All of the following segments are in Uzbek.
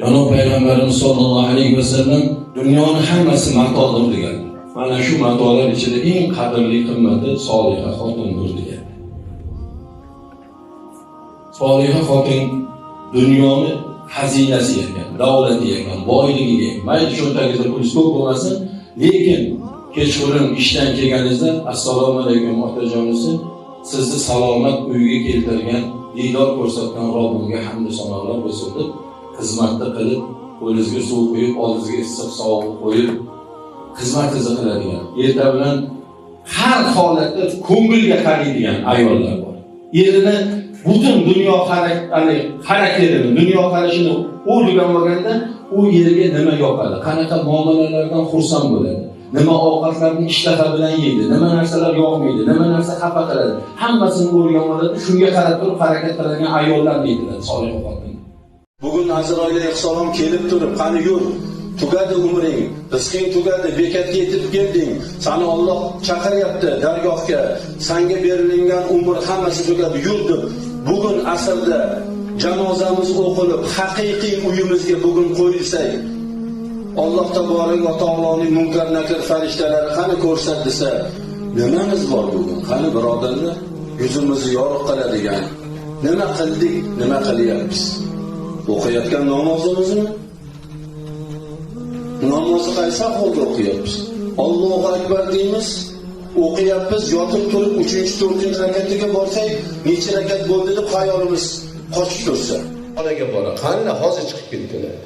Janob payg'ambarimiz sollallohu alayhi vasallam dunyoni hammasi matodir degan. Mana shu matolar ichida eng qadrli qimmati soliha xotindir degan. Soliha xotin dunyoni xazinasi ekan, davlati ekan, boyligi ekan. Mayli cho'ntagingizda pul ko'p bo'lmasin, lekin kechqurun ishdan kelganingizda assalomu alaykum otajonisi sizni salomat uyga keltirgan, diydor ko'rsatgan Robbimga hamdu sanolar bo'lsin deb xizmatni qilib, qo'lingizga suv quyib, oldingizga issiq sovuq qo'yib, xizmatingizni qiladigan, erta bilan har holatda ko'ngilga qaraydigan ayollar bor. Erini butun dunyo xarakterini, dunyo qarashini o'rgan olganda u yerga nima yoqadi, qanaqa muomalalardan xursand bo'ladi, nima ovqatlarni ishtaha bilan yeydi, nima narsalar yoqmaydi, nima narsa xafa qiladi, hammasini o'rgan oladi. Shunga qarab turib harakat qiladigan ayollar deydilar solih xotin. Bugun Azroil alayhissalom kelib turib, qani yur, tugadi umring, rizqing tugadi, bekatga yetib kelding. Sani Alloh chaqiryapti dargohga. sanga berilgan umr hammasi tugadi, yur deb. Bugun asrda janozamiz o'qilib, haqiqiy uyimizga bugun qo'yilsak, Alloh taboraka taoloning munkar nakir farishtalari qani ko'rsat desa, nimamiz bor bugun? Qani birodarlar, yuzimizni yorug' qiladigan nima qildik, nima qilyapmiz? O'qiyotgan namozimizni namozni qaysi ahvolda o'qiyapmiz? Allohu akbar deymiz, o'qiyapmiz, yotib turib 3-4 rakatiga borsak, necha rakat bo'ldi deb xayolimiz qochib tursa. Xonaga bora, qani hozir chiqib ketdilar.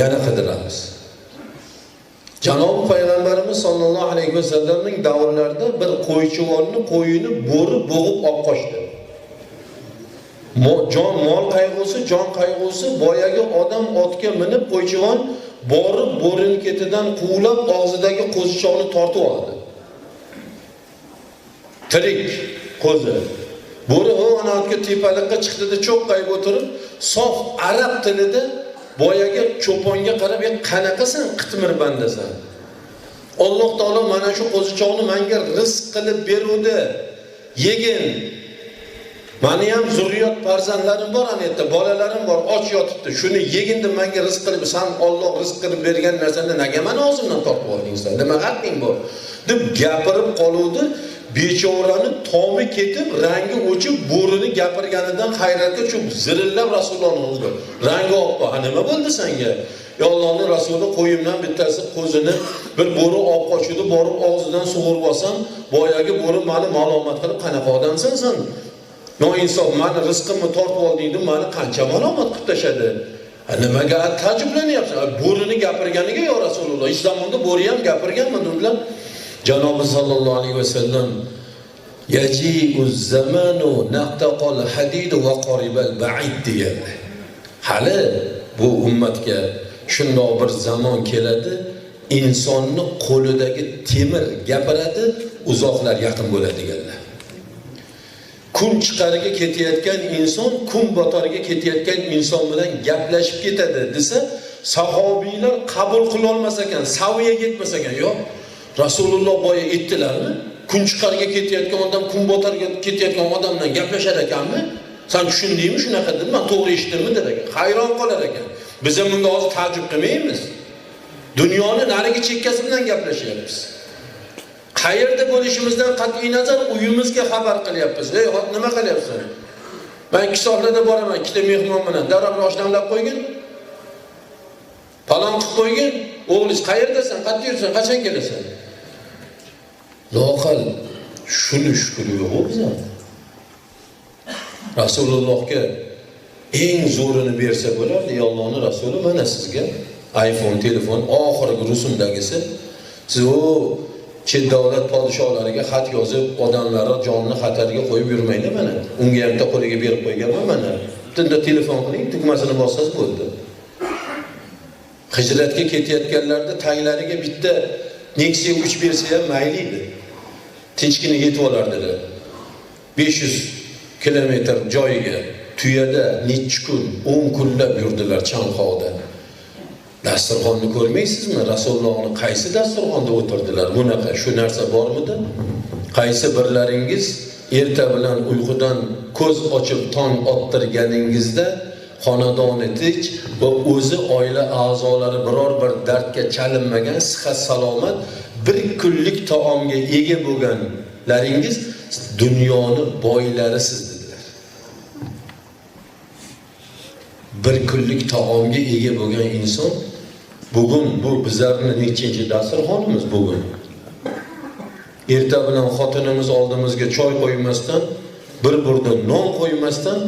Yana qidiramiz. Janob payg'ambarimiz sollallohu alayhi vasallamning davrlarida bir qo'ychivonni qo'yini bo'ri bo'g'ib olib qochdi. Jon mol qayg'usi, jon qayg'usi boyagi odam otga minib qo'ychivon borib bo'rini ketidan quvlab og'zidagi qo'zichoqni tortib oldi. Tirik qo'zi. Bo'ri o anotga tepalikqa chiqdida cho'qqayib o'tirib, sof arab tilida boyagi cho'ponga qarab, e qanaqasan, qitmir bandasan?" Alloh taolo mana shu qo'zichoqni menga rizq qilib beruvdi. Yegin, Mani ham zurriyot farzandlarim bor ana yerda, bolalarim bor, och yotibdi. Shuni yegin deb menga rizq qilib, san Alloh rizq qilib bergan narsani nega meni og'zimdan tortib olding sen? Nima haqqing bor? deb gapirib qoluvdi. Bechorani tomi ketib, rangi o'chib, bo'rini gapirganidan hayratga tushib, zirillab Rasulullohni urdi. Rangi oppo, "Ha nima bo'ldi senga?" Allohning Rasuli qo'yimdan bittasi qo'zini bir bo'ri olib qochdi, borib og'zidan sug'urib olsam, boyagi bo'ri meni ma'lumot qilib, "Qanaqa odamsan sen?" Noinsof meni rizqimni tortib olding deb meni qancha malomat qilib tashadi. Nimaga ta'jiblanyapsan? Bo'rini gapirganiga yo Rasululloh, hech zamonda bo'ri ham gapirganmi dedilar. Janobi sallallohu alayhi vasallam yaji'uz zamanu naqtaqal hadid va qaribal ba'id deganlar. Hali bu ummatga shundoq bir zamon keladi, insonni qo'lidagi temir gapiradi, uzoqlar yaqin bo'ladi deganlar. Kun chiqariga ketayotgan inson kun botoriga ketayotgan inson bilan gaplashib ketadi desa sahobiylar qabul qila olmas ekan saviyaga yetmas ekan yo'q rasululloh boya aytdilarmi kun chiqariga ketayotgan odam kun botoriga ketayotgan odam bilan gaplashar ekanmi san tushundingmi shunaqa deb man to'g'ri eshitdimmi der ekan hayron qolar ekan biz ham bunga hozir taajjub qilmaymiz dunyoni narigi qayerda bo'lishimizdan qat'iy nazar uyimizga xabar qilyapmiz. Ey, nima qilyapsan? Men ikki soatlarda boraman, ikkita mehmon bilan. Darrov oshnamlab qo'ygin. Palon qilib qo'ygin. O'g'lingiz qayerdasan? Qayerda yursan? Qachon kelasan? Loqal shuni shukri yo'q bizda. Rasulullohga eng zo'rini bersa bo'lardi, Allohning rasuli, mana sizga iPhone telefon oxirgi rusumdagisi. Siz u chet davlat podshohlariga xat yozib, odamlarni jonini xatarga qo'yib yurmaydi mana. Unga ham qo'liga berib qo'yganman mana. Tunda telefon qiling, tugmasini bossangiz bo'ldi. Hijratga ketayotganlarni taglariga bitta Nexia 3 bersa ham mayli edi. Tinchgina yetib olardilar. 500 kilometr joyiga tuyada nechi kun, 10 kunlab yurdilar chanqovda Dasturxonni ko'rmaysizmi? rasulullohni qaysi dasturxonda o'tirdilar? Bunaqa shu narsa bormidi? Qaysi birlaringiz erta bilan uyqudan ko'z ochib tong ottirganingizda xonadoni tinch va o'zi oila a'zolari biror bir dardga chalinmagan sihat salomat bir kunlik taomga ega bo'lganlaringiz dunyoni boylarisiz dedilar bir kunlik taomga ega bo'lgan inson bugun bu bizlarni nechinchi dasturxonimiz bugun erta bilan xotinimiz oldimizga choy qo'ymasdan bir burda non qo'ymasdan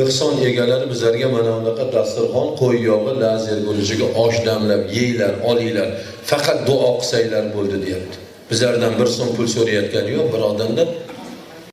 ehson egalari bizlarga mana bunaqa dasturxon qo'y yog'i lazer bo'lishiga osh damlab yeylar olinglar. Faqat duo qilsanglar bo'ldi deyapti. Bizlardan bir so'm pul so'rayotgani yo'q birodarlar